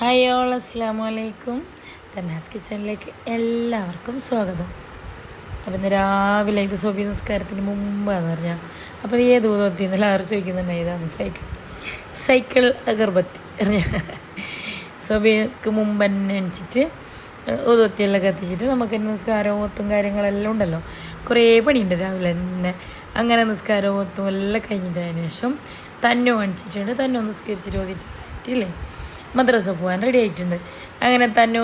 Hi all അസ്സാം വലൈക്കും തന്നാസ് കിച്ചണിലേക്ക് എല്ലാവർക്കും സ്വാഗതം. അപ്പം ഇന്ന് രാവിലെ ഇത് സോബി നിസ്കാരത്തിന് മുമ്പാന്ന് പറഞ്ഞാൽ അപ്പോൾ ഏത് ഊതത്തി എന്നല്ല ആറ് ചോദിക്കുന്നുണ്ട് ഇതാണ് സൈക്കിൾ. സൈക്കിൾ അഗർബത്തി അറിഞ്ഞ സോബിക്ക് മുമ്പ് തന്നെ എണിച്ചിട്ട് ഉദത്തിയെല്ലാം കത്തിച്ചിട്ട് നമുക്ക് നിസ്കാരവും ഒത്തും കാര്യങ്ങളെല്ലാം ഉണ്ടല്ലോ. കുറേ പണിയുണ്ട് രാവിലെ തന്നെ. അങ്ങനെ നിസ്കാരവും ഒത്തും എല്ലാം കഴിഞ്ഞിട്ടതിന് ശേഷം തന്നെ അണിച്ചിട്ടുണ്ട് തന്നെ നിസ്കരിച്ചിട്ട് ഓതിയിട്ടില്ലേ മദ്രസ പോകാൻ റെഡി ആയിട്ടുണ്ട്. അങ്ങനെ തന്നെ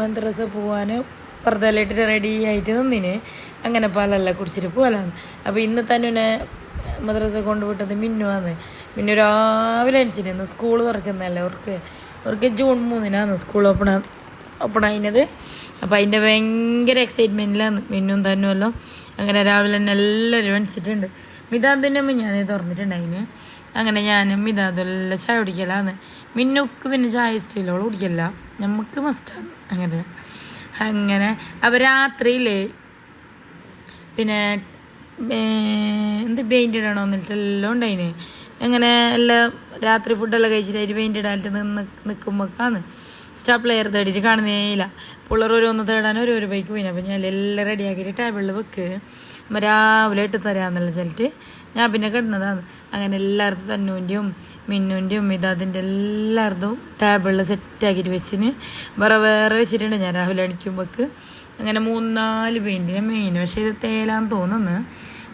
മദ്രസ പോകാൻ പർദ്ദലിട്ടിട്ട് റെഡി ആയിട്ട് നിന്നിന്. അങ്ങനെ പാലല്ല കുടിച്ചിട്ട് പോകലാന്ന് അപ്പോൾ ഇന്ന് തന്നെ മദ്രസ കൊണ്ടുപോയിട്ടത് മിന്നുവാന്ന് മിന്നു രാവിലെ അനുസരിച്ചിരുന്നു സ്കൂൾ തുറക്കുന്നതല്ലേ അവർക്ക് അവർക്ക് ജൂൺ മൂന്നിനാണ് സ്കൂൾ ഓപ്പൺ ഓപ്പൺ ആയിരുന്നത് അപ്പോൾ അതിന്റെ ഭയങ്കര എക്സൈറ്റ്മെന്റിലാണ് മിന്നും തന്നുമല്ലോ അങ്ങനെ രാവിലെ തന്നെ എല്ലാവരും അണിച്ചിട്ടുണ്ട് മിതാദിന്റെ മുമ്പ് ഞാൻ തുറന്നിട്ടുണ്ടായിന്. അങ്ങനെ ഞാനും മിതാദെല്ലാം ചായ കുടിക്കലാന്ന് മിന്നുക്ക് പിന്നെ ചായ ഇഷ്ടമില്ല അവൾ കുടിക്കല്ല നമുക്ക് മസ്റ്റാണ് അങ്ങനെ. അങ്ങനെ. അപ്പോൾ രാത്രിയിലേ പിന്നെ എന്ത് പെയിന്റ് ഇടണോ എന്നിട്ട് എല്ലാം ഉണ്ടായിന്. അങ്ങനെ എല്ലാം രാത്രി ഫുഡെല്ലാം കഴിച്ചിട്ട് പെയിന്റ് ഇടാനായിട്ട് നിന്ന് നിൽക്കുമ്പോഴേക്കാന്ന് സ്റ്റാഫ് ലെയർ തേടിയിട്ട് കാണുന്നേയില്ല പിള്ളേർ ഓരോന്ന് തേടാൻ ഓരോരോ ബൈക്ക് പോയിന്. അപ്പം ഞാൻ എല്ലാം റെഡിയാക്കിയിട്ട് ടേബിളിൽ വെക്ക്. രാവിലെ ഇട്ട് തരാമെന്നുള്ള ചെല്ലിട്ട് ഞാൻ പിന്നെ കിടന്നതാണ് അങ്ങനെ എല്ലായിടത്തും തന്നൂന്റെയും മിന്നൂന്റെയും ഇതാതിന്റെ എല്ലായിടത്തും ടേബിളിൽ സെറ്റാക്കിയിട്ട് വെച്ചിന്. വേറെ വേറെ വെച്ചിട്ടുണ്ട്. ഞാൻ രാവിലെ അടിക്കുമ്പോൾക്ക് അങ്ങനെ മൂന്നാൽ പെയിന്റിന് മെയിൻ പക്ഷേ ഇത് തേലാന്ന് തോന്നുന്നു.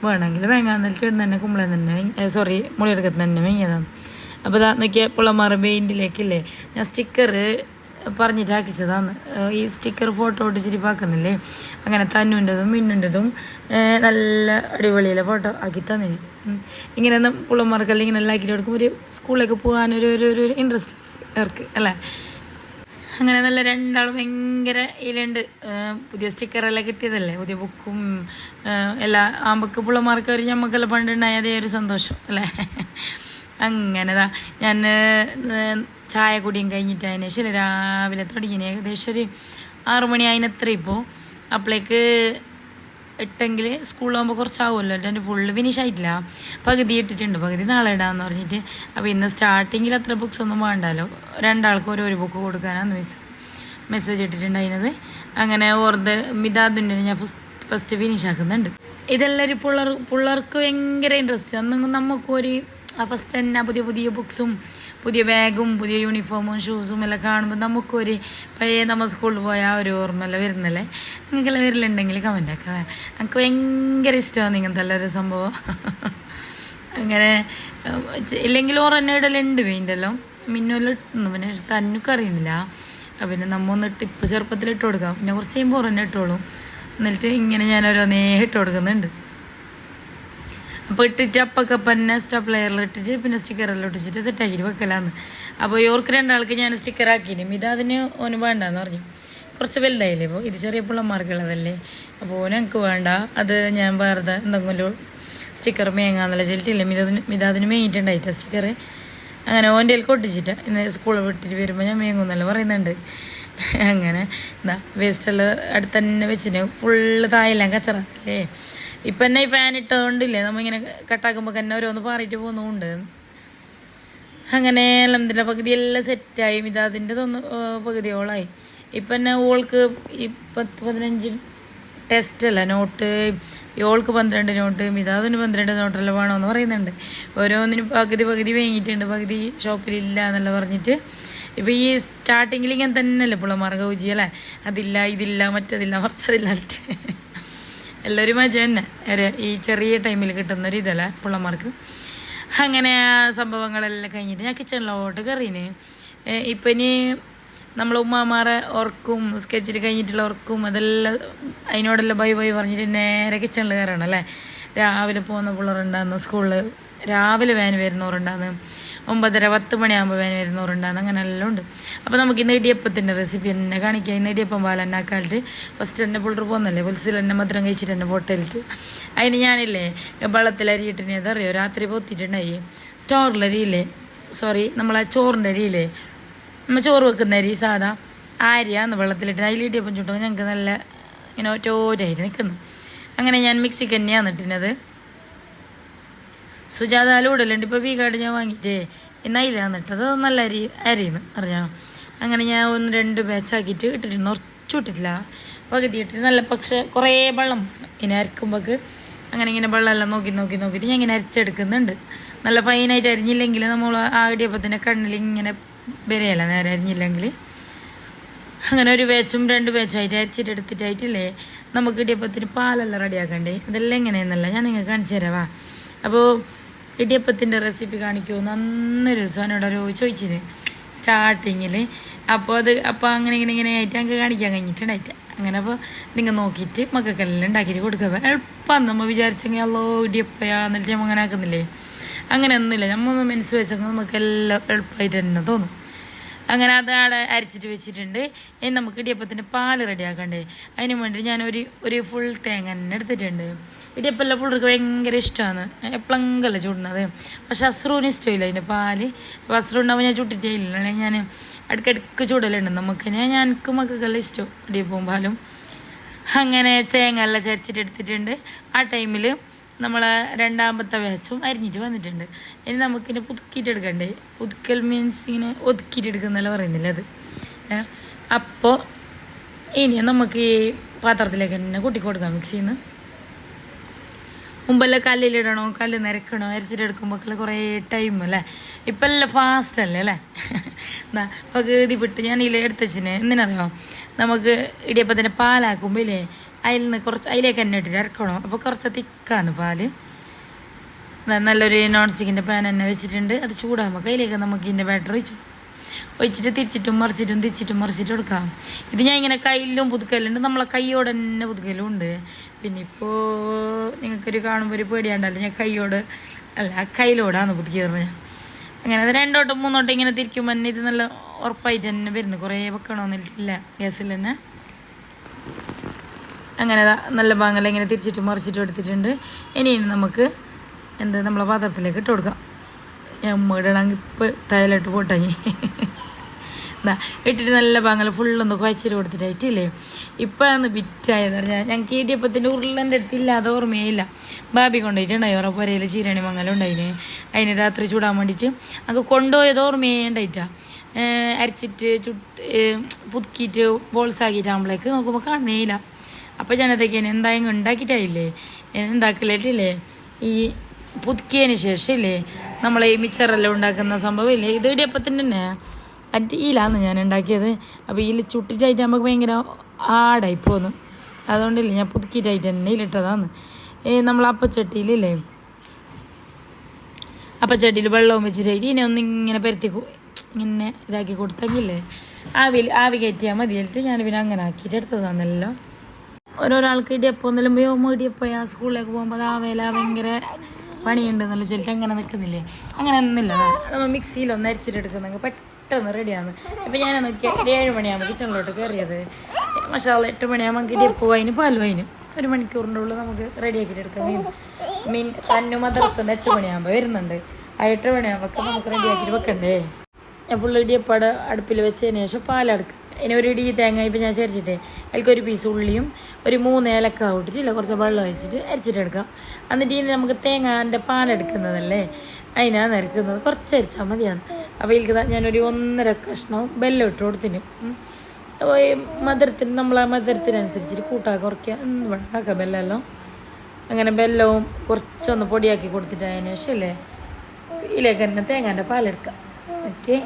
വേണമെങ്കിൽ വേങ്ങാന്നിട്ട് ഇടുന്ന തന്നെ കുമ്പളം തന്നെ സോറി മുളിയെടുക്കുന്ന തന്നെ മെങ്ങിയതാണ് അപ്പോൾ ഇതാ നോക്കിയാൽ പുള്ളമാർ പെയിന്റിലേക്കില്ലേ ഞാൻ സ്റ്റിക്കർ പറഞ്ഞിട്ട് ആക്കിച്ചതാണ് ഈ സ്റ്റിക്കർ ഫോട്ടോ ഒട്ടിച്ചിരി പാക്കുന്നില്ലേ? അങ്ങനെ തന്നുന്റെതും മിന്നുന്റെതും നല്ല അടിപൊളിയിലെ ഫോട്ടോ ആക്കി തന്നിന്. ഇങ്ങനെ ഒന്നും പുള്ളമാർക്കെല്ലാം ഇങ്ങനെ എല്ലാം ആക്കിയിട്ട് കൊടുക്കും ഒരു സ്കൂളിലേക്ക് പോകാനൊരു ഒരു ഒരു ഇൻട്രസ്റ്റ് അവർക്ക് അല്ലേ? അങ്ങനെ നല്ല രണ്ടാളും ഭയങ്കര ഇതിലുണ്ട്. പുതിയ സ്റ്റിക്കറെല്ലാം കിട്ടിയതല്ലേ? പുതിയ ബുക്കും എല്ലാ ആമ്പക്ക് പുള്ളമാർക്ക് ഒരു ഞമ്മക്കെല്ലാം പണ്ടുണ്ടായ അതേ ഒരു സന്തോഷം അല്ലേ? അങ്ങനെതാ. ഞാൻ ചായ കുടിയും കഴിഞ്ഞിട്ട് അതിന് ശരി രാവിലെ തുടങ്ങിന് ഏകദേശം ഒരു ആറുമണി മണി അതിനത്ര ഇപ്പോൾ അപ്പോഴേക്ക് ഇട്ടെങ്കിൽ സ്കൂളിലാകുമ്പോൾ കുറച്ചാവുമല്ലോ. എന്റെ ഫുള്ള് ഫിനിഷ് ആയിട്ടില്ല. പകുതി ഇട്ടിട്ടുണ്ട്. പകുതി നാളെ ഇടാന്ന് പറഞ്ഞിട്ട്. അപ്പോൾ ഇന്ന് സ്റ്റാർട്ടിങ്ങിൽ അത്ര ബുക്സ് ഒന്നും വേണ്ടല്ലോ രണ്ടാൾക്ക് ഓരോ ബുക്ക് കൊടുക്കാനാണ് മിസ് മെസ്സേജ് ഇട്ടിട്ടുണ്ടായിരുന്നത് അങ്ങനെ ഓർത്ത് മിതാദിന്റെ ഞാൻ ഫസ്റ്റ് ഫിനിഷ് ആക്കുന്നുണ്ട്. ഇതെല്ലാവരും പിള്ളേർ പിള്ളേർക്ക് ഭയങ്കര ഇൻട്രസ്റ്റ് അന്ന് നമുക്കൊരു ഫസ്റ്റ് തന്നെ പുതിയ പുതിയ ബുക്സും പുതിയ ബാഗും പുതിയ യൂണിഫോമും ഷൂസും എല്ലാം കാണുമ്പോൾ നമുക്കൊരു പഴയ നമ്മൾ സ്കൂളിൽ പോയ ആ ഒരു ഓർമ്മയെല്ലാം വരുന്നല്ലേ? നിങ്ങൾക്കെല്ലാം വരില്ലുണ്ടെങ്കിൽ കമന്റ് ആക്കാം എനിക്ക് ഭയങ്കര ഇഷ്ടമാണ് ഇങ്ങനത്തെ ഒരു സംഭവം. അങ്ങനെ ഇല്ലെങ്കിൽ ഓറന്നെ ഇടലുണ്ട് പെയിന്റെല്ലാം മിന്നെല്ലാം ഇട്ടുന്നു പിന്നെ തന്നൊക്കെ അറിയുന്നില്ല. പിന്നെ നമ്മ ഒന്ന് ടിപ്പ് ചെറുപ്പത്തിൽ ഇട്ട് കൊടുക്കാം. പിന്നെ കുറച്ച് കഴിയുമ്പോൾ ഓറന്നെ ഇട്ടോളും. എന്നിട്ട് ഇങ്ങനെ ഞാൻ ഓരോന്നേ ഇട്ട് കൊടുക്കുന്നുണ്ട്. അപ്പോൾ ഇട്ടിട്ട് അപ്പൊക്കെ തന്നെ സ്റ്റഫ് ലെയറിൽ ഇട്ടിട്ട് പിന്നെ സ്റ്റിക്കറെല്ലാം ഒട്ടിച്ചിട്ട് സെറ്റാക്കിയിട്ട് വെക്കലാന്ന്. അപ്പോൾ ഇവർക്ക് രണ്ടാൾക്ക് ഞാൻ സ്റ്റിക്കർ ആക്കിന്. ഇത് അതിന് ഓന് വേണ്ടെന്ന് പറഞ്ഞു. കുറച്ച് വലുതായില്ലേ ഇപ്പോൾ ഇത് ചെറിയ പിള്ളമാർക്കുള്ളതല്ലേ അപ്പോൾ ഓനക്ക് വേണ്ട. അത് ഞാൻ വേറെ എന്തെങ്കിലും സ്റ്റിക്കർ മേങ്ങാന്നുള്ള ചെല്ലിട്ടില്ലേ മിതാദിന് മിതാദിന് മേങ്ങിയിട്ടുണ്ടായിട്ട് സ്റ്റിക്കർ അങ്ങനെ ഓന്റെ കയ്യിൽ കൊട്ടിച്ചിട്ട് ഇന്ന് സ്കൂളിൽ വിട്ടിട്ട് വരുമ്പോൾ ഞാൻ മേങ്ങുന്നല്ല പറയുന്നുണ്ട്. അങ്ങനെ എന്താ വേസ്റ്റെല്ലാം അടുത്ത് തന്നെ വെച്ചിട്ട് ഫുള്ള് തായെല്ലാം കച്ചറല്ലേ ഇപ്പം തന്നെ ഈ ഫാൻ ഇട്ടതുകൊണ്ടില്ലേ? നമ്മളിങ്ങനെ കട്ടാക്കുമ്പോൾ തന്നെ ഓരോന്ന് പാറിയിട്ട് പോകുന്നുണ്ട് അങ്ങനെ അലഹമില്ല പകുതി എല്ലാം സെറ്റായി മിതാദിന്റെ തൊന്ന് പകുതിയോളായി. ഇപ്പം തന്നെ ഓൾക്ക് ഈ പത്ത് പതിനഞ്ച് ടെസ്റ്റ് അല്ല നോട്ട് ഓൾക്ക് പന്ത്രണ്ട് നോട്ട് മിതാദിന് പന്ത്രണ്ട് നോട്ടെല്ലാം വേണമെന്ന് പറയുന്നുണ്ട്. ഓരോന്നിനും പകുതി പകുതി വേങ്ങിയിട്ടുണ്ട്. പകുതി ഷോപ്പിലില്ല എന്നല്ല പറഞ്ഞിട്ട്. ഇപ്പം ഈ സ്റ്റാർട്ടിങ്ങിൽ ഇങ്ങനെ തന്നെയല്ലേ പിള്ളമാർ കൗജി അല്ലേ അതില്ല ഇതില്ല മറ്റതില്ല മറിച്ചതില്ല. എല്ലാവരും മജ തന്നെ. ഒരു ഈ ചെറിയ ടൈമിൽ കിട്ടുന്നൊരു ഇതല്ല പിള്ളമാർക്ക്. അങ്ങനെ സംഭവങ്ങളെല്ലാം കഴിഞ്ഞിട്ട് ഞാൻ കിച്ചണിലോട്ട് കയറിന് ഇപ്പം ഇനി നമ്മൾ ഉമ്മാമാരെ ഉറക്കും സ്കെച്ചിൽ കഴിഞ്ഞിട്ടുള്ള ഉറക്കും അതെല്ലാം അതിനോടെല്ലാം ബൈ ബൈ പറഞ്ഞിട്ട് നേരെ കിച്ചണിൽ കയറണം അല്ലേ? രാവിലെ പോകുന്ന പിള്ളേരുണ്ടാകുന്ന സ്കൂളിൽ രാവിലെ വാൻ വരുന്നവരുണ്ടാകുന്നു ഒമ്പതര പത്ത് മണിയാകുമ്പോൾ വേന വരുന്നവരുണ്ടാകുന്ന അങ്ങനെ എല്ലാം ഉണ്ട്. അപ്പോൾ നമുക്ക് ഇന്ന് ഇടിയപ്പത്തിന്റെ റെസിപ്പി തന്നെ കാണിക്കുക ഇന്ന് ഇടിയപ്പം പാലെന്നാക്കാലിട്ട് ഫസ്റ്റ് തന്നെ പുള്ളർ പോകുന്നല്ലേ? പുലിസിൽ തന്നെ മധുരം കഴിച്ചിട്ട് തന്നെ പൊട്ടലിട്ട്. അതിന് ഞാനില്ലേ വെള്ളത്തിൽ അരിയിട്ടിനെ അതറിയോ രാത്രി പൊത്തിട്ടുണ്ടായി സ്റ്റോറിലരിയില്ലേ സോറി നമ്മളെ ചോറിന്റെ അരിയില്ലേ? നമ്മൾ ചോറ് വെക്കുന്ന അരി സാധാ ആരിയാന്ന് വെള്ളത്തിലിട്ട് അതിൽ ഇടിയപ്പം ചുട്ടുമ്പോൾ ഞങ്ങൾക്ക് നല്ല ഇങ്ങനെ ഒറ്റോരായിട്ട് നിൽക്കുന്നു. അങ്ങനെ ഞാൻ മിക്സിക്ക് തന്നെയാണ് ഇട്ടിനത് സുജാത ഇടലുണ്ട് ഇപ്പോൾ വീ കാർഡ് ഞാൻ വാങ്ങിയിട്ടേ ഇന്ന് എന്നിട്ടത് നല്ല അരി അരിയുന്നു അറിയാം അങ്ങനെ ഞാൻ ഒന്ന് രണ്ട് ബാച്ചാക്കിയിട്ട് ഇട്ടിട്ടുണ്ട്. കുറച്ചു ഇട്ടിട്ടില്ല. പകുതി ഇട്ടിട്ട് നല്ല പക്ഷേ കുറേ വെള്ളം ഇനി അരക്കുമ്പോൾക്ക് അങ്ങനെ ഇങ്ങനെ വെള്ളമെല്ലാം നോക്കി നോക്കി നോക്കിയിട്ട് ഞാൻ ഇങ്ങനെ അരച്ചെടുക്കുന്നുണ്ട്. നല്ല ഫൈനായിട്ട് അരിഞ്ഞില്ലെങ്കിൽ നമ്മൾ ആ ഇടിയപ്പത്തിന്റെ കണ്ണിൽ ഇങ്ങനെ വരെയല്ല നേരെ അരിഞ്ഞില്ലെങ്കിൽ. അങ്ങനെ ഒരു വേച്ചും രണ്ട് വേച്ചായിട്ട് അരച്ചിട്ട് എടുത്തിട്ടായിട്ടില്ലേ? നമുക്ക് ഇടിയപ്പത്തിന് പാലെല്ലാം റെഡിയാക്കണ്ടേ? അതെല്ലാം എങ്ങനെയെന്നല്ല ഞാൻ നിങ്ങൾക്ക് കാണിച്ചു തരാവാ അപ്പോൾ ഇടിയപ്പത്തിന്റെ റെസിപ്പി കാണിക്കുമോ നന്നൊരു സോനോട് ഒരു ചോദിച്ചിന്. സ്റ്റാർട്ടിങ്ങിൽ അപ്പോൾ അത് അപ്പോൾ അങ്ങനെ ഇങ്ങനെ ഇങ്ങനെ ആയിട്ട് അങ്ങ് കാണിക്കാൻ കഴിഞ്ഞിട്ടുണ്ടായിട്ട് അങ്ങനെ അപ്പോൾ നിങ്ങൾ നോക്കിയിട്ട് മക്കൾക്കെല്ലാം ഉണ്ടാക്കിയിട്ട് കൊടുക്കുക. എളുപ്പം നമ്മൾ വിചാരിച്ചെങ്കിൽ അല്ലോ ഇടിയപ്പയാ എന്നിട്ട് നമ്മൾ അങ്ങനെ ആക്കുന്നില്ലേ? അങ്ങനെ ഒന്നുമില്ല. നമ്മൾ മനസ്സ് വെച്ചെങ്കിൽ നമുക്കെല്ലാം എളുപ്പമായിട്ട് തന്നെ തോന്നും. അങ്ങനെ അത് അവിടെ അരച്ചിട്ട് വെച്ചിട്ടുണ്ട്. ഇനി നമുക്ക് ഇടിയപ്പത്തിന് പാൽ റെഡിയാക്കണ്ടേ. അതിന് വേണ്ടി ഞാൻ ഒരു ഒരു ഫുൾ തേങ്ങ തന്നെ എടുത്തിട്ടുണ്ട്. ഇടിയപ്പല്ല പുള്ളർക്ക് ഭയങ്കര ഇഷ്ടമാണ് എപ്പോഴെങ്കല്ല ചൂടുന്നത്. പക്ഷെ അസ്രൂന് ഇഷ്ടമില്ല അതിന്റെ പാൽ. അപ്പോൾ അസ്രു ഉണ്ടാവുമ്പോൾ ഞാൻ ചുട്ടിട്ടേ ഇല്ല. അല്ലെങ്കിൽ ഞാൻ അടുക്കടുക്ക് ചൂടലുണ്ട് നമുക്ക്. ഞാൻ എനിക്ക് മക്കൾക്കെല്ലാം ഇഷ്ടം ഇടിയപ്പവും പാലും. അങ്ങനെ തേങ്ങ എല്ലാം ചരച്ചിട്ട് എടുത്തിട്ടുണ്ട്. ആ ടൈമിൽ നമ്മൾ രണ്ടാമത്തെ ബാച്ചും അരിഞ്ഞിട്ട് വന്നിട്ടുണ്ട്. ഇനി നമുക്കിനെ പുതുക്കിയിട്ട് എടുക്കണ്ടേ പുതുക്കൽ മീൻസ് ഇങ്ങനെ ഒതുക്കിയിട്ട് എടുക്കുന്നല്ല പറയുന്നില്ല അത്? അപ്പോൾ ഇനി നമുക്ക് ഈ പാത്രത്തിലേക്ക് തന്നെ കൂട്ടി കൊടുക്കാം മിക്സിയിൽ നിന്ന്. മുമ്പെല്ലാം കല്ലിലിടണോ? കല്ല് നിരക്കണോ? അരച്ചിട്ടെടുക്കുമ്പോൾ കുറേ ടൈം അല്ലേ? ഇപ്പം എല്ലാം ഫാസ്റ്റ് അല്ലേ അല്ലേ? എന്നാ പകുതി വിട്ട് ഞാൻ ഇതിൽ എടുത്തച്ചിന് എന്തിനറിയോ? നമുക്ക് ഇടിയപ്പത്തിന്റെ പാലാക്കുമ്പോൾ ഇല്ലേ അതിൽ നിന്ന് കുറച്ച് അതിലേക്ക് തന്നെ ഇട്ടിട്ട് ഇറക്കണം അപ്പോൾ കുറച്ച് തിക്കാണ് പാൽ. നല്ലൊരു നോൺ സ്റ്റിക്കിന്റെ പാൻ തന്നെ വെച്ചിട്ടുണ്ട്. അത് ചൂടാകുമ്പോൾ അതിലേക്ക് നമുക്ക് ഇതിന്റെ ബാറ്റർ ഒഴിച്ചു ഒഴിച്ചിട്ട് തിരിച്ചിട്ടും മറിച്ചിട്ടും തിരിച്ചിട്ടും മറിച്ചിട്ടും എടുക്കാം ഇത് ഞാൻ ഇങ്ങനെ കയ്യിലും പുതുക്കലുണ്ട്. നമ്മളെ കൈയോട് തന്നെ പുതുക്കലും ഉണ്ട്. പിന്നെ ഇപ്പോൾ നിങ്ങൾക്കൊരു കാണുമ്പോൾ ഒരു പേടിയാണ്ടല്ലോ ഞാൻ കൈയോട് അല്ല കയ്യിലോടാണ് പുതുക്കിയത് ഞാൻ അങ്ങനെ അത് രണ്ടോട്ടും മൂന്നോട്ടും ഇങ്ങനെ തിരിക്കുമ്പോൾ തന്നെ ഇത് നല്ല ഉറപ്പായിട്ട് തന്നെ വരുന്നു. കുറേ വെക്കണമെന്നില്ല ഗ്യാസിൽ തന്നെ. അങ്ങനെ നല്ല ഭാഗങ്ങളിൽ ഇങ്ങനെ തിരിച്ചിട്ട് മറിച്ചിട്ട് എടുത്തിട്ടുണ്ട്. ഇനി നമുക്ക് എന്താ നമ്മളെ പാത്രത്തിലേക്ക് ഇട്ട് കൊടുക്കാം. ഞാൻ ഇടണമെങ്കിൽ ഇപ്പോൾ തയ്യലിട്ട് പോട്ടായി എന്നാ ഇട്ടിട്ട് നല്ല ഭാഗങ്ങൾ ഫുള്ളൊന്ന് കുഴച്ചിട്ട് കൊടുത്തിട്ടായിട്ടില്ലേ ഇപ്പോഴാണ് ബിറ്റായത് പറഞ്ഞാൽ ഞങ്ങൾക്ക് ഇടിയപ്പത്തിന്റെ ഉരുളന്റെ അടുത്തില്ല അത് ഓർമ്മയില്ല. ബാബി കൊണ്ടുപോയിട്ടുണ്ടായി ഓരോ പുരയിൽ ചീരണി മംഗലം ഉണ്ടായിന്. അതിന് രാത്രി ചൂടാൻ വേണ്ടിയിട്ട് അങ്ങ് കൊണ്ടുപോയത് ഓർമ്മയേ ഉണ്ടായിട്ടാ അരച്ചിട്ട് ചുട്ട് പുതുക്കിയിട്ട് ബോൾസ് ആക്കിയിട്ടാകുമ്പോഴേക്ക് നോക്കുമ്പോൾ കാണുന്നേയില്ല അപ്പോൾ ജനതയ്ക്ക് എന്തായാലും ഉണ്ടാക്കിയിട്ടായില്ലേ എന്താക്കലില്ലേ? ഈ പുതുക്കിയതിന് ശേഷം ഇല്ലേ നമ്മളെ ഈ മിച്ചറെല്ലാം ഉണ്ടാക്കുന്ന സംഭവം ഇല്ലേ ഇത് ഇടിയപ്പത്തിന്റെ തന്നെ. അറ്റിയിലാന്ന് ഞാൻ ഉണ്ടാക്കിയത്. അപ്പോൾ ഇതിൽ ചുട്ടിട്ടായിട്ട് നമുക്ക് ഭയങ്കര ആടായി പോന്നു. അതുകൊണ്ടില്ലേ ഞാൻ പുതുക്കിയിട്ടായിട്ട് തന്നെ ഇതിലിട്ടതാണ് നമ്മൾ അപ്പച്ചട്ടിയിലില്ലേ? അപ്പച്ചട്ടിയിൽ വെള്ളവും വെച്ചിട്ടായിട്ട് ഇതിനെ ഒന്ന് ഇങ്ങനെ പരത്തി ഇങ്ങനെ ഇതാക്കി കൊടുത്തെങ്കിലേ ആവിയിൽ ആവി കയറ്റിയാൽ മതി. ഞാൻ പിന്നെ അങ്ങനെ ആക്കിയിട്ട് എടുത്തതാണെല്ലാം ഓരോരാൾക്ക് ഇടിയപ്പം ഇടിയപ്പോ ആ സ്കൂളിലേക്ക് പോകുമ്പോൾ ആ വേല ഭയങ്കര പണിയുണ്ട് നല്ല ചിലട്ട് അങ്ങനെ നിൽക്കുന്നില്ലേ അങ്ങനെ ഒന്നുമില്ല നമ്മൾ മിക്സിയിൽ ഒന്ന് അരിച്ചിട്ടെടുക്കുന്നെങ്കിൽ പെട്ടെന്ന് റെഡിയാണ് ഇപ്പം ഞാൻ നോക്കിയാൽ ഏഴ് മണിയാകുമ്പോൾ കിച്ചണിലോട്ട് കയറിയത് മഷാല എട്ട് മണിയാകുമ്പോൾ ഇടിയപ്പോ അതിന് പാലും ഒരു മണിക്കൂറിന്റെ ഉള്ളിൽ നമുക്ക് റെഡിയാക്കിയിട്ട് എടുക്കാം. മീൻ മീൻ തന്നു മദ്രസ എട്ട് മണിയാകുമ്പോൾ വരുന്നുണ്ട്. ആ എട്ട് മണിയാകുമ്പോൾ നമുക്ക് റെഡിയാക്കിയിട്ട് വെക്കണ്ടേ? ഞാൻ ഫുള്ള് ഇടിയപ്പാട് അടുപ്പിൽ വെച്ചതിന് ശേഷം പാലടക്കുക ഇനി ഒരു ഇടി തേങ്ങ ഇപ്പം ഞാൻ ചരിച്ചിട്ടേ. അതിലേക്ക് ഒരു പീസ് ഉള്ളിയും ഒരു മൂന്ന് ഏലക്ക ഇട്ടിട്ടില്ല കുറച്ച് വെള്ളം ഒഴിച്ചിട്ട് അരിച്ചിട്ടെടുക്കാം എന്നിട്ട് ഇനി നമുക്ക് തേങ്ങാന്റെ പാലെടുക്കുന്നതല്ലേ അതിനാണ് നിരക്കുന്നത്. കുറച്ച് അരിച്ചാൽ മതിയാണ് അപ്പോൾ ഇതിൽക്ക് ഞാനൊരു ഒന്നര കഷ്ണവും ബെല്ലം ഇട്ട് കൊടുത്തിന്. മധുരത്തിന് നമ്മളെ മധുരത്തിനനുസരിച്ചിട്ട് കൂട്ടാക്കി കുറയ്ക്കുക. എന്ന് വേണം ആക്കാം ബെല്ലമെല്ലാം. അങ്ങനെ ബെല്ലവും കുറച്ചൊന്ന് പൊടിയാക്കി കൊടുത്തിട്ട് അതിന് ശേഷം അല്ലേ? ഇതിലേക്ക് തന്നെ തേങ്ങാന്റെ പാലെടുക്കാം ഓക്കെ.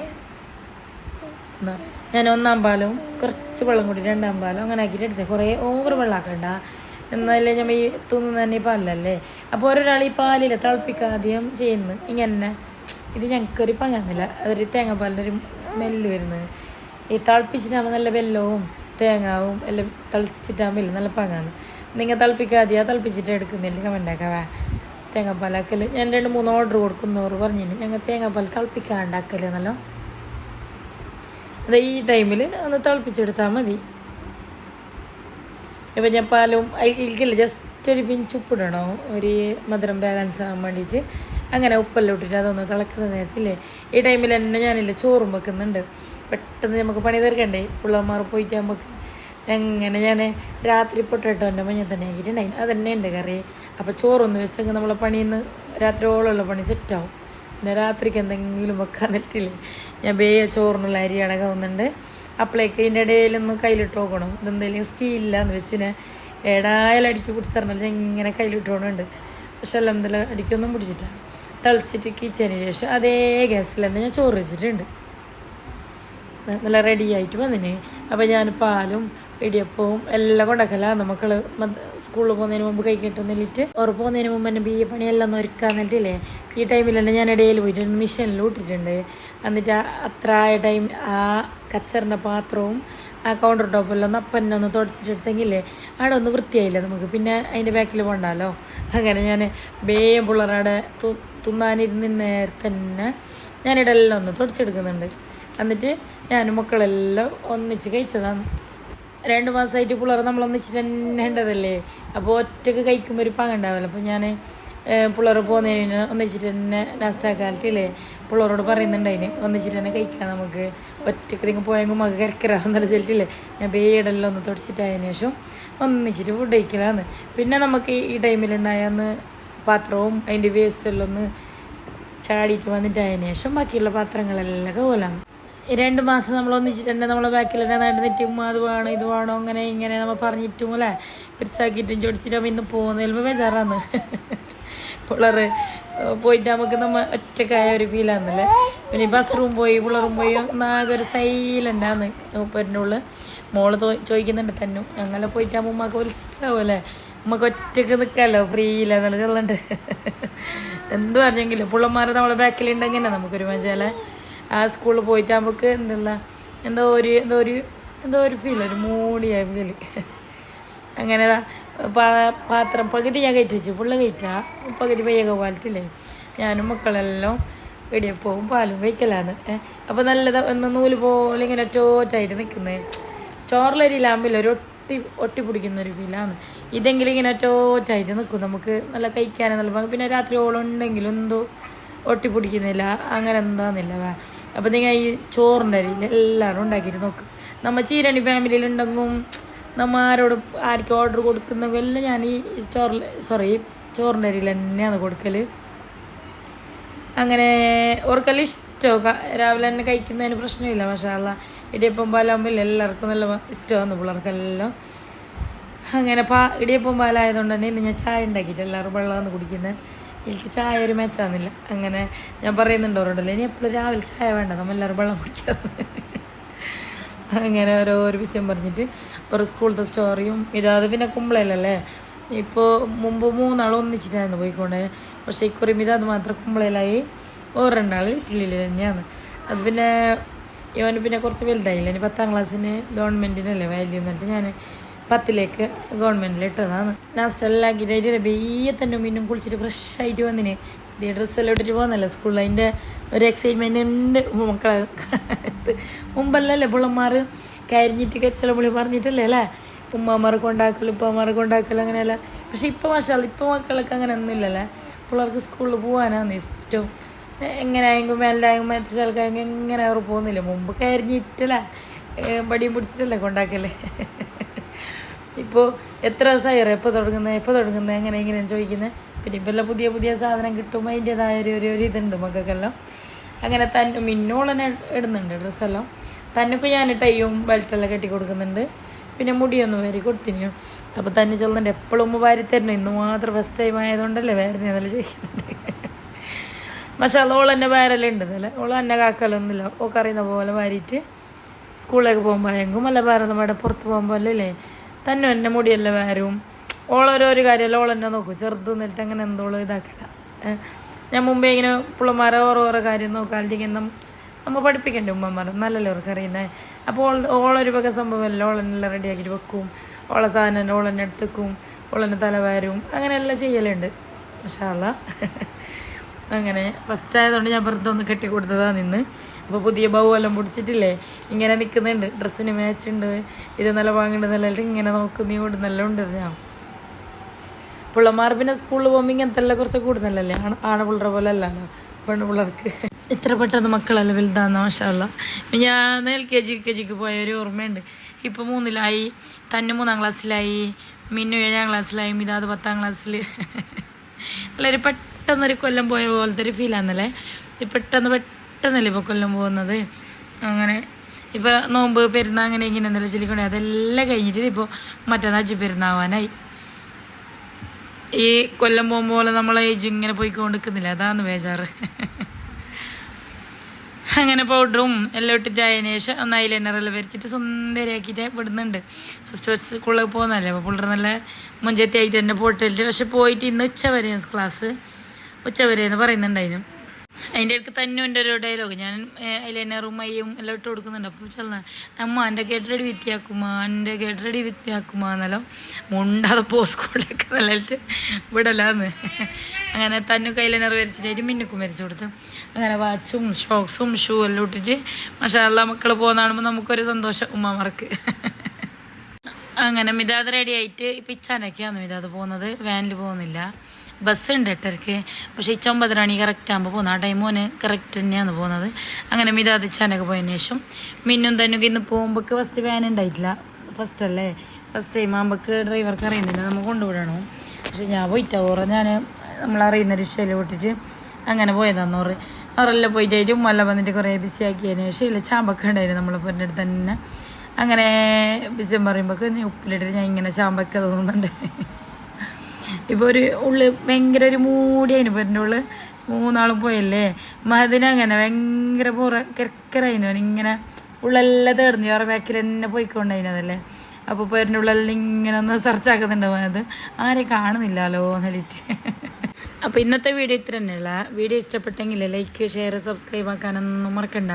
എന്നാ. ഞാൻ ഒന്നാം പാലും കുറച്ച് വെള്ളം കൂടി രണ്ടാം പാലും അങ്ങനെ ആക്കിയിട്ട് എടുത്തത് കുറേ ഓവർ വെള്ളമാക്കണ്ട എന്നാലേ നമ്മൾ ഈ തിന്നുന്ന തന്നെ ഈ പാലല്ലേ? അപ്പോൾ ഓരോരാൾ ഈ പാലിൽ തിളപ്പിക്കാതെയും ചെയ്യുന്നു ഇങ്ങനെ ഇത് ഞങ്ങൾക്കൊരു പങ്കാന്നില്ല അതൊരു തേങ്ങാപ്പാലിന്റെ ഒരു സ്മെല്ല് വരുന്നത് ഈ തിളപ്പിച്ചിട്ടാകുമ്പോൾ നല്ല വെല്ലവും തേങ്ങാവും എല്ലാം തിളച്ചിട്ടാകുമ്പോൾ നല്ല പങ്കാണ് നിങ്ങൾ തിളപ്പിക്കാതെയാ തിളപ്പിച്ചിട്ട് എടുക്കുന്നില്ല. കമന്റാക്കാവേ തേങ്ങാപ്പാലാക്കൽ ഞാൻ രണ്ട് മൂന്ന് ഓർഡർ കൊടുക്കുന്നവർ പറഞ്ഞിട്ട് ഞങ്ങൾ തേങ്ങാപ്പാൽ തിളപ്പിക്കാണ്ടാക്കൽ എന്നല്ലോ. അത് ഈ ടൈമിൽ ഒന്ന് തിളപ്പിച്ചെടുത്താൽ മതി. ഇപ്പം ഞാൻ പാലും അതിലേക്കില്ല ജസ്റ്റ് ഒരു പിഞ്ച് ഉപ്പിടണോ ഒരു മധുരം ബാലൻസ് ആകാൻ വേണ്ടിയിട്ട് അങ്ങനെ ഉപ്പെല്ലാം ഇട്ടിട്ട് അതൊന്ന് തിളക്കുന്ന നേരത്തില്ലേ? ഈ ടൈമിൽ തന്നെ ഞാനില്ല ചോറും വെക്കുന്നുണ്ട്. പെട്ടെന്ന് നമുക്ക് പണി തീർക്കണ്ടേ? പിള്ളേർമാർ പോയിട്ട് നമുക്ക് എങ്ങനെ ഞാൻ രാത്രി പൊട്ടേട്ടോന്റെ മഞ്ഞ തന്നെ ആക്കിയിട്ടുണ്ടായി. അത് തന്നെ ഉണ്ട് കറി. അപ്പോൾ ചോറൊന്ന് വെച്ചെങ്കിൽ നമ്മളെ പണിയിൽ നിന്ന് ഓളുള്ള പണി സെറ്റാവും പിന്നെ രാത്രിക്ക് എന്തെങ്കിലും വെക്കാൻ നിട്ടില്ലേ ഞാൻ ബേ ചോറിനുള്ള അരി അടകുന്നുണ്ട് അപ്പോഴേക്ക് ഇതിന്റെ ഇടയിലൊന്ന് കയ്യിലിട്ട് നോക്കണം. ഇതെന്തെങ്കിലും സ്റ്റീലില്ലാന്ന് വെച്ചിന് ഏടായാലും അടിക്ക് പിടിച്ചിറങ്ങാൽ ഞാൻ ഇങ്ങനെ പോകണുണ്ട് പക്ഷെ എല്ലാം എന്തെല്ലാം അടിക്കൊന്നും പിടിച്ചിട്ടാണ് തളിച്ചിട്ട് കിച്ചതിന് ശേഷം അതേ ഗ്യാസിൽ തന്നെ ഞാൻ ചോറ് വെച്ചിട്ടുണ്ട്. നല്ല റെഡി ആയിട്ട് വന്നിന്. അപ്പം ഞാൻ പാലും ഇടിയപ്പവും എല്ലാം കൊണ്ടാക്കലാണ് മക്കൾ സ്കൂളിൽ പോകുന്നതിന് മുമ്പ് കൈ കിട്ടുന്നില്ലിട്ട് ഉറപ്പ് പോകുന്നതിന് മുമ്പ് എന്റെ ബി എ പണിയെല്ലാം ഒന്ന് ഒരുക്കാൻ ഈ ടൈമിൽ തന്നെ ഞാൻ ഇടയിൽ പോയിട്ട് മിഷനിൽ ഇട്ടിട്ടുണ്ട്. എന്നിട്ട് അത്ര ആയ ടൈം ആ കച്ചറിന്റെ പാത്രവും ആ കൗണ്ടർ ടോപ്പെല്ലാം ഒന്ന് അപ്പന്നെ ഒന്ന് തുടച്ചിട്ടെടുത്തെങ്കിലേ അവിടെ ഒന്ന് വൃത്തിയായില്ല നമുക്ക്. പിന്നെ അതിന്റെ ബാക്കിൽ പോകണ്ടല്ലോ അങ്ങനെ ഞാൻ വേഗം പിള്ളേരുടെ തുന്നാനിരുന്ന് നേരത്തെ തന്നെ ഞാനിവിടെ എല്ലാം ഒന്ന് തുടച്ചെടുക്കുന്നുണ്ട് എന്നിട്ട് ഞാനും മക്കളെല്ലാം ഒന്നിച്ച് കഴിച്ചതാണ്. രണ്ട് മാസമായിട്ട് പിള്ളേർ നമ്മളൊന്നിച്ച് ഒന്നിച്ചിട്ട് തന്നെ ഉണ്ടതല്ലേ അപ്പോൾ ഒറ്റയ്ക്ക് കഴിക്കുമ്പോൾ ഒരു പാങ്ങുണ്ടാവില്ല അപ്പോൾ ഞാൻ പിള്ളേർ പോകുന്നതിന് ഒന്നിച്ചിട്ട് തന്നെ ലാസ്റ്റാക്കാലത്തില്ലേ പിള്ളേരോട് പറയുന്നുണ്ടതിന് ഒന്നിച്ചിട്ട് തന്നെ കഴിക്കാം നമുക്ക്. ഒറ്റയ്ക്ക് നിങ്ങൾ പോയെങ്കിൽ മക കിടക്കരാന്നല്ല ചെല്ലിട്ടില്ലേ ഞാൻ പേടെല്ലാം ഒന്ന് തുടച്ചിട്ടായതിനു ശേഷം ഒന്നിച്ചിട്ട് ഫുഡ് കഴിക്കലാന്ന്. പിന്നെ നമുക്ക് ഈ ടൈമിലുണ്ടായെന്ന് പാത്രവും അതിന്റെ വേസ്റ്റെല്ലാം ഒന്ന് ചാടിയിട്ട് വന്നിട്ടായതിനു ശേഷം ബാക്കിയുള്ള പാത്രങ്ങളെല്ലാം പോലാണ് ഈ രണ്ട് മാസം നമ്മൾ ഒന്നിച്ചിട്ട് തന്നെ നമ്മളെ ബാക്കിൽ തന്നെ നടന്നിട്ടും അത് വേണം ഇത് വേണോ അങ്ങനെ ഇങ്ങനെ നമ്മൾ പറഞ്ഞിട്ടും അല്ലേ? പിരിച്ചാക്കിയിട്ടും ചൊടിച്ചിട്ടും ഇന്ന് പോകുന്നതിൽ ബേജാറാന്ന്. പിള്ളേർ പോയിട്ട് നമുക്ക് നമ്മ ഒറ്റക്കായ ഒരു ഫീലാന്നല്ലേ പിന്നെ ബസ് റൂം പോയി പിള്ളറും പോയി ഒന്നാകെ ഒരു ആണ് ഉപ്പരിന്റെ ഉള്ളിൽ. മോൾ ചോദിക്കുന്നുണ്ട് തന്നു. അങ്ങനെ പോയിട്ടാകുമ്പോൾ ഉമ്മക്ക് ഉത്സവമല്ലേ നമുക്ക് ഒറ്റയ്ക്ക് നിൽക്കാമല്ലോ ഫ്രീയില്ല നല്ല ചെല്ലുണ്ട് എന്ത് പറഞ്ഞെങ്കിലും പിള്ളമാർ നമ്മളെ ബാക്കിലുണ്ടെങ്കിൽ നമുക്കൊരു മജാലേ ആ സ്കൂളിൽ പോയിട്ട് നമുക്ക് എന്തുള്ള എന്തോ ഒരു എന്തോ ഒരു എന്തോ ഒരു ഫീൽ ഒരു മൂടിയായ ഫീൽ അങ്ങനെ പാത്രം പകുതി ഞാൻ കയറ്റി വെച്ചു. ഫുള്ള് കയറ്റാ. പകുതി പയ്യൊക്കെ പാലിട്ടില്ലേ ഞാനും മക്കളെല്ലാം ഇടിയപ്പവും പാലും കഴിക്കലാന്ന് അപ്പോൾ നല്ലത് ഒന്ന് നൂൽ പോലെ ഇങ്ങനെ ഒറ്റോറ്റായിട്ട് നിൽക്കുന്നത് സ്റ്റോറിലൊരു ലാമ്പില്ല ഒരു ഒട്ടി ഒട്ടി പിടിക്കുന്ന ഒരു ഫീലാണ് ഇതെങ്കിലും ഇങ്ങനെ ഒറ്റോറ്റായിട്ട് നിൽക്കും നമുക്ക് നല്ല കഴിക്കാനും നല്ല പിന്നെ രാത്രി ഓളുണ്ടെങ്കിലും എന്തോ ഒട്ടി പിടിക്കുന്നില്ല. അങ്ങനെ എന്താന്നില്ല വേ അപ്പം നിങ്ങൾ ഈ ചോറിന്റെ അരിയിൽ എല്ലാവരും ഉണ്ടാക്കിയിട്ട് നോക്ക്. നമ്മ ചീരണി ഫാമിലിയിലുണ്ടെങ്കിലും നമ്മ ആരോട് ആർക്കും ഓർഡർ കൊടുക്കുന്നെങ്കിൽ എല്ലാം ഞാൻ ഈ സ്റ്റോറിൽ സോറി ചോറിന്റെ അരിയിൽ തന്നെയാണ് കൊടുക്കൽ അങ്ങനെ ഓർക്കെല്ലാം ഇഷ്ടമോ രാവിലെ തന്നെ കഴിക്കുന്നതിന് പ്രശ്നമില്ല മഷാല ഇടിയപ്പം പാലാകുമ്പോൾ എല്ലാവർക്കും നല്ല ഇഷ്ടമാണ് പിള്ളേർക്കെല്ലാം. അങ്ങനെ പാ ഇടിയപ്പം പാലായതുകൊണ്ട് തന്നെ ഇന്ന് ഞാൻ ചായ ഉണ്ടാക്കിയിട്ട് എല്ലാവരും വെള്ളമാണ് കുടിക്കുന്നത് എനിക്ക് ചായ ഒരു മെച്ചാന്നില്ല അങ്ങനെ ഞാൻ പറയുന്നുണ്ട് അവരോടല്ലേ ഇനി എപ്പോഴും രാവിലെ ചായ വേണ്ട നമ്മൾ എല്ലാവരും വെള്ളം കുടിക്കാന്ന് അങ്ങനെ ഓരോ ഒരു വിഷയം പറഞ്ഞിട്ട് ഒരു സ്കൂളത്തെ സ്റ്റോറിയും ഇതാത് പിന്നെ കുമ്പളയിലല്ലേ? ഇപ്പോൾ മുമ്പ് മൂന്നാൾ ഒന്നിച്ചിട്ടായിരുന്നു പോയിക്കൊണ്ട് പക്ഷേ ഇക്കുറി ഇതാത് മാത്രം കുമ്പളയിലായി. രണ്ടാൾ ഇറ്റലിയിൽ തന്നെയാണ്. അത് പിന്നെ ഇവന് പിന്നെ കുറച്ച് വലുതായില്ല. ഇനി പത്താം ക്ലാസ്സിന് ഗവൺമെന്റിനല്ലേ വാല്യൂ എന്നിട്ട് ഞാൻ പത്തിലേക്ക് ഗവൺമെന്റിൽ ഇട്ടതാണ് ലാസ്റ്റ് എല്ലാം ആക്കിയിട്ട് ബെയ്യെ തന്നെ മീനും കുളിച്ചിട്ട് ഫ്രഷ് ആയിട്ട് വന്നിന്. ഈ ഡ്രസ്സെല്ലാം ഇട്ടിട്ട് പോകുന്നല്ലോ സ്കൂളിൽ അതിന്റെ ഒരു എക്സൈറ്റ്മെന്റ് ഉണ്ട് മക്കളെ. മുമ്പല്ലേ പിള്ളമാർ കരിഞ്ഞിട്ട് കരിച്ചെല്ലാം പുള്ളി പറഞ്ഞിട്ടല്ലേ അല്ലേ? ഉമ്മമാർ കൊണ്ടാക്കൽ ഉപ്പമാർ കൊണ്ടാക്കൽ അങ്ങനെയല്ല. പക്ഷെ ഇപ്പോൾ മാഷാല്ല ഇപ്പോൾ മക്കളൊക്കെ അങ്ങനെ ഒന്നുമില്ലല്ലേ പിള്ളേർക്ക് സ്കൂളിൽ പോകാനാണ് ഇഷ്ടം. എ- എങ്ങനെ ആയെങ്കിലും മേലായെങ്കിലും മറ്റു സ്ഥലക്കായെങ്കിലും എങ്ങനെ അവർ പോകുന്നില്ല മുമ്പ് കരിഞ്ഞിട്ടല്ലേ? പടിയും പിടിച്ചിട്ടല്ലേ കൊണ്ടാക്കല്ലേ ഇപ്പോൾ എത്ര ദിവസമായി എപ്പോൾ തുടങ്ങുന്നത് എപ്പോൾ തുടങ്ങുന്നത് എങ്ങനെ എങ്ങനെയാണ് ചോദിക്കുന്നത് പിന്നെ ഇപ്പം എല്ലാം പുതിയ പുതിയ സാധനം കിട്ടുമ്പോൾ അതിന്റെതായ ഒരു ഒരു ഇതുണ്ട് മക്കൾക്കെല്ലാം. അങ്ങനെ തന്നെ മിന്നോളനെ ഇടുന്നുണ്ട് ഡ്രസ്സെല്ലാം. തന്നൊക്കെ ഞാൻ ടൈയും ബെൽറ്റെല്ലാം കെട്ടി കൊടുക്കുന്നുണ്ട്. പിന്നെ മുടിയൊന്നും വാരി കൊടുത്തിനു. അപ്പോൾ തന്നെ ചെല്ലുന്നുണ്ട്. എപ്പോഴും ഉമ്മ വാരി തരണം. ഇന്ന് മാത്രം ഫസ്റ്റ് ടൈം ആയതുകൊണ്ടല്ലേ വേറെ നല്ല ചോദിക്കുന്നുണ്ട് പക്ഷെ അത് ഓൾ എന്നെ വേറെല്ലാം ഉണ്ട് അല്ലേ ഓൾ എന്നെ കാക്കലൊന്നുമില്ല. ഓക്കറിയുന്ന പോലെ വാരിയിട്ട് സ്കൂളിലേക്ക് പോകുമ്പോൾ എങ്കും അല്ല വേറെ നമ്മുടെ പുറത്ത് പോകുമ്പോൾ അല്ലേ തന്നെ എന്നെ മുടിയല്ല വേരും. ഓളോരോരോ കാര്യമല്ല ഓൾ എന്നെ നോക്കും. ചെറുത് നിന്നിട്ട് അങ്ങനെ എന്തോളം ഇതാക്കല. ഞാൻ മുമ്പേ ഇങ്ങനെ പിള്ളമാരെ ഓരോ ഓരോ കാര്യം നോക്കാണ്ടിങ്ങനെ നമ്മൾ പഠിപ്പിക്കണ്ടേ ഉമ്മമാർ നല്ലല്ലേ അവർക്ക് അറിയുന്നത് അപ്പോൾ ഓൾ ഓളൊരു വക സംഭവമല്ല? ഓളെന്നെല്ലാം റെഡിയാക്കിയിട്ട് വെക്കും. ഓളെ സാധനം ഓളെന്നെ എടുത്തേക്കും. ഓളെന്നെ തലവാരും അങ്ങനെയെല്ലാം ചെയ്യലുണ്ട്. മഷാല്ല അങ്ങനെ ഫസ്റ്റ് ആയതുകൊണ്ട് ഞാൻ വെറുതെ ഒന്ന് കെട്ടി കൊടുത്തതാണ് നിന്ന്. അപ്പോൾ പുതിയ ബൗ എല്ലാം പിടിച്ചിട്ടില്ലേ? ഇങ്ങനെ നിൽക്കുന്നുണ്ട് ഡ്രസ്സിന് മാച്ച് ഉണ്ട്. ഇത് നല്ല വാങ്ങുന്നുണ്ട് നല്ല ഇങ്ങനെ നോക്കുന്ന നല്ല ഉണ്ട് ഞാൻ പിള്ളമാർ പിന്നെ സ്കൂളിൽ പോകുമ്പോൾ ഇങ്ങനത്തെ എല്ലാം കുറച്ച് കൂടുതലല്ലേ? ആണ് ആണ പിള്ളേരെ പോലെ അല്ലല്ലോ? പെണ്ണു പിള്ളേർക്ക്. ഇത്ര പെട്ടെന്ന് മക്കളെല്ലാം വലുതാന്ന് മാഷല്ല ഞാൻ എൽ കെ ജി കെ ജിക്ക് പോയ ഒരു ഓർമ്മയുണ്ട്. ഇപ്പോൾ മൂന്നിലായി. തന്നെ മൂന്നാം ക്ലാസ്സിലായി മിന്നു ഏഴാം ക്ലാസ്സിലായി മിതാത് പത്താം ക്ലാസ്സിൽ എല്ലാവരും പെട്ടെന്നൊരു കൊല്ലം പോയ പോലത്തെ ഒരു ഫീലാന്നല്ലേ? പെട്ടെന്ന് പെട്ടെന്നല്ലേ ഇപ്പോൾ കൊല്ലം പോകുന്നത്? അങ്ങനെ ഇപ്പോൾ നോമ്പ് പെരുന്നാ അങ്ങനെ ഇങ്ങനെ എന്തെല്ലാം ചിലക്കണേ അതെല്ലാം കഴിഞ്ഞിട്ട് ഇപ്പോൾ മറ്റന്നാ അജി പെരുന്നാവാനായി ഈ കൊല്ലം പോകുമ്പോൾ പോലെ നമ്മളെ ഏജ് ഇങ്ങനെ പോയിക്കൊണ്ടിരിക്കുന്നില്ല. അതാണ് ബേജാറ്. അങ്ങനെ പൗഡറും എല്ലാം ഇട്ടിട്ട് ആയതിനു ശേഷം ഒന്ന് ഐലൈനറെല്ലാം വരച്ചിട്ട് സുന്ദരിയാക്കിയിട്ട് വിടുന്നുണ്ട്. ഫസ്റ്റ് സ്കൂളിൽ പോകുന്നതല്ലേ? അപ്പോൾ പുള്ളർ നല്ല മുഞ്ചത്തി ആയിട്ട് തന്നെ പോയിട്ടിട്ട് പക്ഷെ പോയിട്ട് ഇന്ന് ഉച്ച വരെ ക്ലാസ് ഉച്ച വരെ എന്ന് പറയുന്നുണ്ടായിരുന്നു. അതിന്റെ അടുത്ത് തന്നുവിന്റെ ഒരു ഡയലോഗ് ഞാൻ ഐലൈനറും മയ്യും എല്ലാം ഇട്ട് കൊടുക്കുന്നുണ്ട്. അപ്പോൾ ചെന്ന അമ്മ എന്റെ കേട്ടറടി വിത്തിയാക്കുമാ എന്റെ കേട്ടറടി വിത്തിയാക്കുമാ എന്നല്ലോ. മുണ്ടാതെ പോ സ്കൂളിലേക്ക് നല്ലിട്ട് വിടലാന്ന്. അങ്ങനെ തന്നു ഐലൈനർ വരച്ചിട്ടായിട്ട് മിന്നുക്കും വരച്ചു കൊടുത്തു. അങ്ങനെ വാച്ചും ഷോക്സും ഷൂ എല്ലാം ഇട്ടിട്ട് മഷാല്ല മക്കൾ പോകുന്ന കാണുമ്പോൾ നമുക്കൊരു സന്തോഷം. ഉമ്മമാർക്ക്. അങ്ങനെ മിതാദ് റെഡി ആയിട്ട് ഇപ്പം ഇച്ചാനൊക്കെയാണ് മിതാദ് പോകുന്നത്. വാനിൽ പോകുന്നില്ല. ബസ് ഉണ്ട് എട്ടരക്ക്. പക്ഷേ ഇച്ച ഒമ്പതരാണി കറക്റ്റ് ആകുമ്പോൾ പോകുന്നത് ആ ടൈം മോന് കറക്റ്റ് തന്നെയാണ് പോകുന്നത്. അങ്ങനെ മിതാദ് ഇച്ചാനൊക്കെ പോയതിന് ശേഷം മിന്നും തന്നെ ഇന്ന് പോകുമ്പോൾ ഫസ്റ്റ് വാൻ ഉണ്ടായിട്ടില്ല. ഫസ്റ്റ് അല്ലേ? ഫസ്റ്റ് ടൈം ആകുമ്പോൾ ഡ്രൈവർക്ക് അറിയുന്നില്ല. നമ്മൾ കൊണ്ടുവിടണോ. പക്ഷെ ഞാൻ പോയിട്ടാ. ഓറ ഞാൻ നമ്മളറിയുന്ന റിക്ഷയിൽ വിട്ടിട്ട് അങ്ങനെ പോയതാന്ന് ഓറ്. അവരെല്ലാം പോയിട്ടായിട്ട് ഉമ്മല്ല വന്നിട്ട് കുറേ ബിസി ആക്കിയതിന് ശേഷം ഇല്ല ചാമ്പൊക്കെ ഉണ്ടായിരുന്നു നമ്മളെ അടുത്ത് തന്നെ. അങ്ങനെ ബിസിയം പറയുമ്പോൾ ഉപ്പിലിട്ടിട്ട് ഞാൻ ഇങ്ങനെ ചാമ്പൊക്കെ തോന്നുന്നുണ്ട്. ഇപ്പോൾ ഒരു ഉള്ളു ഭയങ്കര ഒരു മൂടിയായിരുന്നു പൊരിന്റെ ഉള്ളു. മൂന്നാളും പോയല്ലേ? മതിനങ്ങനെ ഭയങ്കര പൂറ കിരക്കരായിരുന്നു ഇങ്ങനെ ഉള്ളെല്ലാം തേടുന്നു. വേറെ ബാക്കിൽ തന്നെ പോയിക്കൊണ്ടായിരുന്നതല്ലേ അപ്പോൾ പേരിന്റെ ഉള്ളെല്ലാം ഇങ്ങനെ ഒന്ന് സെർച്ച് ആക്കുന്നുണ്ടാവും അത്. ആരെയും കാണുന്നില്ലല്ലോ എന്നിട്ട് അപ്പോൾ ഇന്നത്തെ വീഡിയോ ഇത്ര തന്നെയുള്ള. വീഡിയോ ഇഷ്ടപ്പെട്ടെങ്കിൽ ലൈക്ക് ഷെയർ സബ്സ്ക്രൈബ് ആക്കാനൊന്നും മറക്കണ്ട.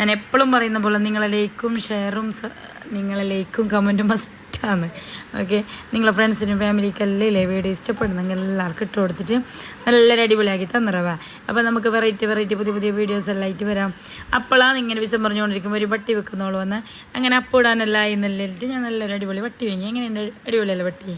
ഞാൻ എപ്പോഴും പറയുന്ന പോലെ നിങ്ങളെ ലൈക്കും ഷെയറും നിങ്ങളെ ലൈക്കും കമന്റും മസ്റ്റാണ് ഓക്കെ നിങ്ങളെ ഫ്രണ്ട്സിനും ഫാമിലിക്കെല്ലാം ഇല്ലേ? വീഡിയോ ഇഷ്ടപ്പെടുന്നെങ്കിൽ എല്ലാവർക്കും ഇട്ട് കൊടുത്തിട്ട് നല്ലൊരു അടിപൊളിയാക്കി തന്നിറവ. അപ്പോൾ നമുക്ക് വെറൈറ്റി വെറൈറ്റി പുതിയ പുതിയ വീഡിയോസ് എല്ലാം ആയിട്ട് വരാം. അപ്പോഴാണ് ഇങ്ങനെ വിസം പറഞ്ഞുകൊണ്ടിരിക്കുമ്പോൾ ഒരു വട്ടി വെക്കുന്നോളൂ വന്ന്. അങ്ങനെ അപ്പിടാനല്ല എന്നെല്ലാം ഞാൻ നല്ലൊരു അടിപൊളി വട്ടി വാങ്ങി. എങ്ങനെയുണ്ട്? അടിപൊളിയല്ലേ വട്ടി